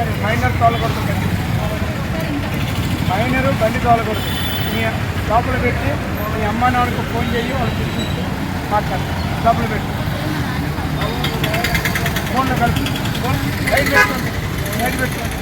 సరే minor తోలకూడదు minor బండి తోలకూడదు మీ లోపల పెట్టి మీ అమ్మ నాన్నకు ఫోన్ చేయి వాళ్ళు తీసుకుంటూ మాట్లాడతారు లోపల పెట్టి. ఫోన్లో కలిపి. ఫోన్ లైట్ పెట్టుకోండి లైట్ పెట్టుకోండి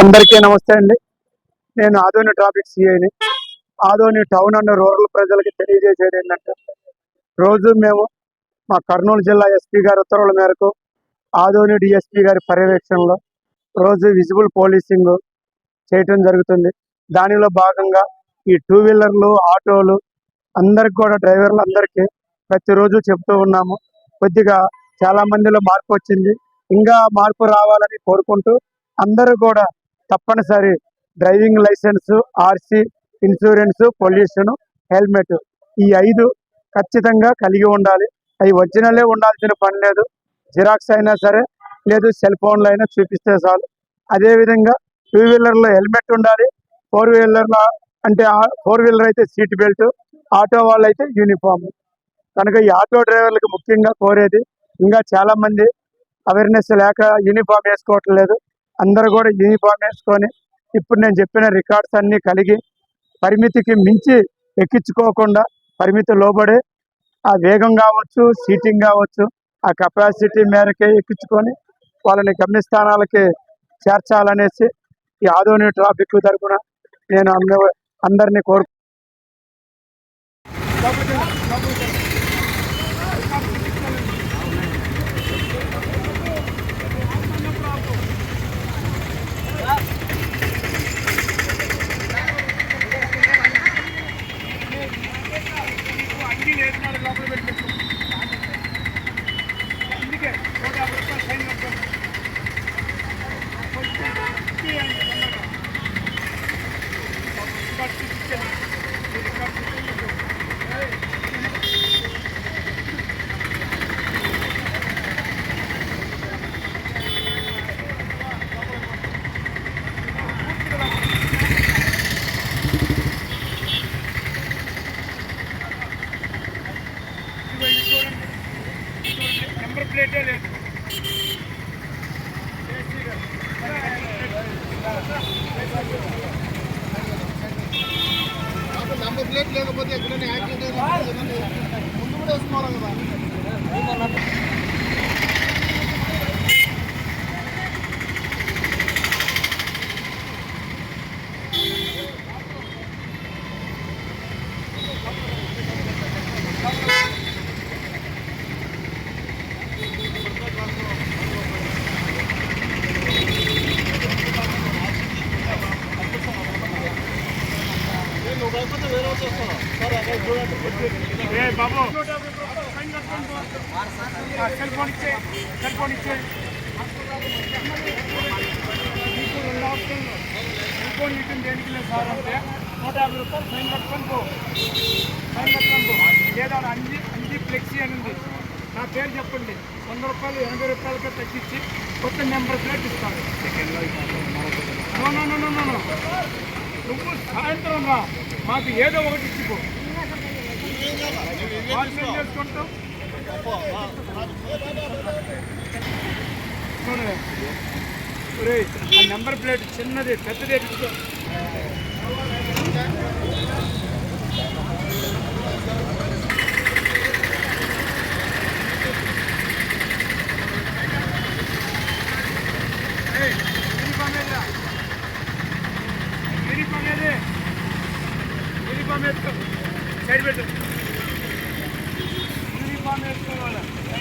అందరికీ నమస్తే అండి. నేను ఆదోని ట్రాఫిక్ సిఐని ఆదోని టౌన్ అండ్ రూరల్ ప్రజలకి తెలియజేసేది ఏంటంటే రోజు మేము మా కర్నూలు జిల్లా ఎస్పీ గారి ఉత్తర్వుల మేరకు ఆదోని డిఎస్పీ గారి పర్యవేక్షణలో రోజు విజిబుల్ పోలీసింగ్ చేయటం జరుగుతుంది. దానిలో భాగంగా ఈ టూ వీలర్లు ఆటోలు అందరికి కూడా డ్రైవర్లు అందరికీ ప్రతిరోజు చెప్తూ ఉన్నాము. కొద్దిగా చాలా మందిలో మార్పు వచ్చింది. ఇంకా మార్పు రావాలని కోరుకుంటూ అందరూ కూడా తప్పనిసరి driving licence RC insurance pollution helmet ఈ ఐదు ఖచ్చితంగా కలిగి ఉండాలి. అవి ఒరిజినలే ఉండాల్సిన పని లేదు. జిరాక్స్ అయినా సరే లేదు సెల్ ఫోన్లో అయినా చూపిస్తే చాలు. అదేవిధంగా టూ వీలర్లో హెల్మెట్ ఉండాలి. ఫోర్ వీలర్లో అంటే ఫోర్ వీలర్ అయితే సీట్ బెల్ట్ ఆటో వాళ్ళు అయితే యూనిఫామ్ కనుక ఈ ఆటో డ్రైవర్లకు ముఖ్యంగా కోరేది ఇంకా చాలా మంది అవేర్నెస్ లేక యూనిఫామ్ వేసుకోవట్లేదు అందరూ కూడా యూనిఫామ్ వేసుకొని ఇప్పుడు నేను చెప్పిన రికార్డ్స్ అన్ని కలిగి పరిమితికి మించి ఎక్కించుకోకుండా పరిమితి లోబడి ఆ వేగం కావచ్చు సీటింగ్ కావచ్చు ఆ కెపాసిటీ మేరకే ఎక్కించుకొని వాళ్ళని గమ్యస్థానాలకి చేర్చాలనేసి ఈ ఆదోని ట్రాఫిక్ తరపున నేను అమ్మే అందరినీ కోరు Thank you. నంబర్ లేకపోతే ఎక్కడైనా యాక్సిడెంట్ ముందు కూడా వేసుకోవాలి కదా. బాబు ఫైన్ కట్టుకోండి బాబు. ఆ సెల్ ఫోన్ ఇచ్చే సెల్ ఫోన్ ఇచ్చే సెల్ ఫోన్ ఇచ్చిన దేనికి లేదు సార్ అంటే నూట యాభై రూపాయలు ఫైన్ కట్టుకొని పో ఫైన్ కట్టుకొని పో లేదా అంజి అంజి ఫ్లెక్సీ అని ఉంది నా పేరు చెప్పండి వంద రూపాయలు ఎనభై రూపాయలకే తగ్గించి కొత్త నెంబర్ ప్లేట్ ఇస్తాను నువ్వు సాయంత్రం రా మాకు ఏదో ఒకటి ఇచ్చిపో. వాకింగ్ ఆ నెంబర్ ప్లేట్ చిన్నది పెద్దది ఎత్తుకో. ఏయ్, యూనిఫామ్ ఏదిరా? యూనిఫామ్ ఏది? యూనిఫామ్ వేసుకో. సైడ్ పెట్టు. యూనిఫామ్ వేసుకోవాలి. సైడ్ పెట్టు. యూనిఫామ్ లేకుండా చదవకూడదు.